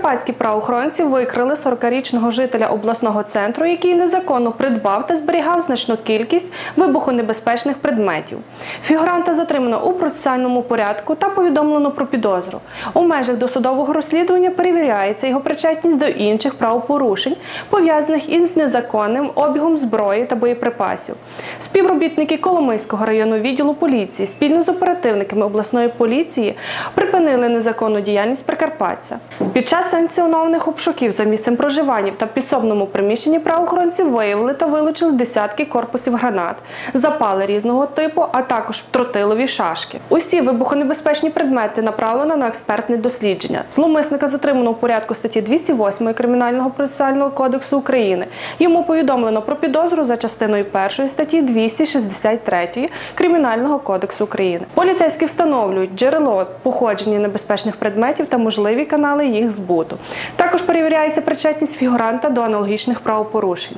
Прикарпатські правоохоронці викрили 40-річного жителя обласного центру, який незаконно придбав та зберігав значну кількість вибухонебезпечних предметів. Фігуранта затримано у процесуальному порядку та повідомлено про підозру. У межах досудового розслідування перевіряється його причетність до інших правопорушень, пов'язаних із незаконним обігом зброї та боєприпасів. Співробітники Коломийського районного відділу поліції спільно з оперативниками обласної поліції припинили незаконну діяльність прикарпатця. Під час санкціонованих обшуків за місцем проживання та в підсобному приміщенні правоохоронці виявили та вилучили десятки корпусів гранат, запали різного типу, а також тротилові шашки. Усі вибухонебезпечні предмети направлено на експертне дослідження. Зловмисника затримано у порядку статті 208 Кримінального процесуального кодексу України. Йому повідомлено про підозру за частиною 1 статті 263 Кримінального кодексу України. Поліцейські встановлюють джерело походження небезпечних предметів та можливі канали їх збуту. Також перевіряється причетність фігуранта до аналогічних правопорушень.